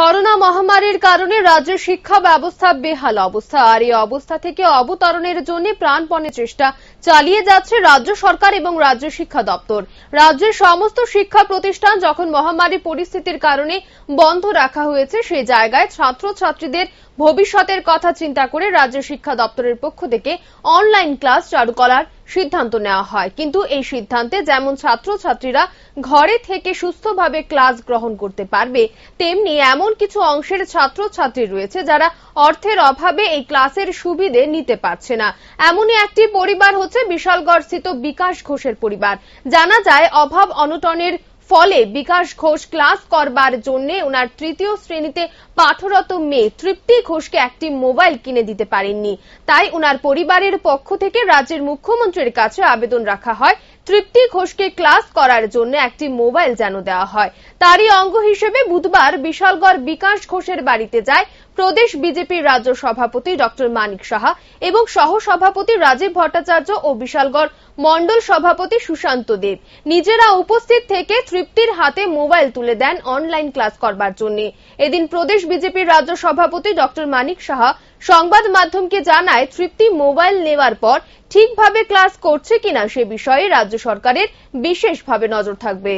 Corona মহামারীর কারণে রাজ্যের শিক্ষা ব্যবস্থা বেহাল অবস্থা। আর এই অবস্থা থেকে অবতরণের জন্য প্রাণপণে চেষ্টা চালিয়ে যাচ্ছে রাজ্য সরকার এবং রাজ্য শিক্ষা দপ্তর। রাজ্যের সমস্ত শিক্ষা প্রতিষ্ঠান যখন মহামারী পরিস্থিতির কারণে বন্ধ রাখা হয়েছে, সেই জায়গায় ছাত্রছাত্রীদের ভবিষ্যতের কথা চিন্তা করে রাজ্য শিক্ষা দপ্তরের পক্ষ থেকে অনলাইন ক্লাস চালু করার সিদ্ধান্ত নেওয়া হয়। কিন্তু এই সিদ্ধান্তে যেমন ছাত্রছাত্রীরা ঘরে থেকে সুস্থভাবে ক্লাস গ্রহণ করতে পারবে, তেমনি এমন কিছু অংশের ছাত্রছাত্রী রয়েছে যারা অর্থের অভাবে এই ক্লাসের সুবিধে নিতে পারছে না। এমনই একটি পরিবার হচ্ছে বিশালগড় স্থিত বিকাশ ঘোষের পরিবার। জানা যায়, অভাব অনটনের ফলে বিকাশ ঘোষ ক্লাস করবার জন্য ওনার তৃতীয় শ্রেণীতে পাঠরত মেয়ে তৃপ্তি ঘোষকে একটি মোবাইল কিনে দিতে পারেননি। তাই ওনার পরিবারের পক্ষ থেকে রাজ্যের মুখ্যমন্ত্রীর কাছে আবেদন রাখা হয় তৃপ্তি ঘোষকে ক্লাস করার জন্য একটি মোবাইল যেন দেওয়া হয়। তারই অঙ্গ হিসেবে বুধবার বিশালগড় বিকাশ ঘোষের বাড়িতে যায় প্রদেশ বিজেপির রাজ্য সভাপতি ডক্টর মানিক সাহা এবং সহ সভাপতি রাজীব ভট্টাচার্য ও বিশালগড় মন্ডল সভাপতি সুশান্ত দেব। নিজেরা উপস্থিত থেকে তৃপ্তির হাতে মোবাইল তুলে দেন অনলাইন ক্লাস করবার জন্য। এদিন প্রদেশ বিজেপির রাজ্য সভাপতি ডক্টর মানিক সাহা সংবাদ মাধ্যমকে জানায়, তৃপ্তি মোবাইল নেওয়ার পর ঠিকভাবে ক্লাস করছে কিনা সে বিষয়ে রাজ্য সরকারের বিশেষভাবে নজর থাকবে।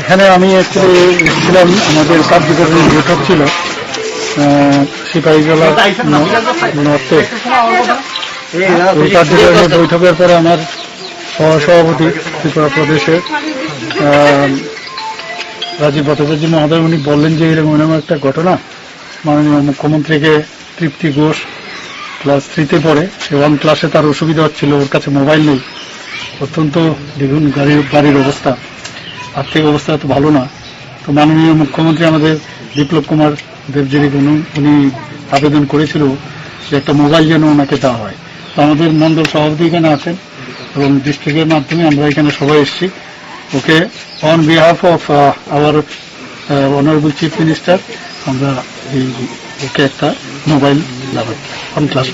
এখানে আমি এসেছিলাম আমাদের কার্যকরী বৈঠক ছিল কার্যকরী বৈঠকের পরে আমার সহসভাপতি ত্রিপুরা প্রদেশের রাজীব ভট্টাচার্য মহোদয়, উনি বললেন যে এরকম এরকম একটা ঘটনা। মাননীয় মুখ্যমন্ত্রীকে তৃপ্তি ঘোষ ক্লাস থ্রিতে পড়ে ওয়ান ক্লাসে তার অসুবিধা হচ্ছিল, ওর কাছে মোবাইল নেই। অত্যন্ত দেখুন, গাড়ির, বাড়ির অবস্থা। আর্থিক অবস্থা এত ভালো না। তো মাননীয় মুখ্যমন্ত্রী আমাদের বিপ্লব কুমার দেবজিরি উনি আবেদন করেছিল যে একটা মোবাইল যেন ওনাকে দেওয়া হয়। তো আমাদের মন্ডল সভাপতি এখানে আছেন, এবং ডিস্ট্রিক্টের মাধ্যমে আমরা এখানে সবাই এসেছি। okay on behalf of our honourable chief minister আমরা এই ওকে একটা মোবাইল লাগাই অন ক্লাস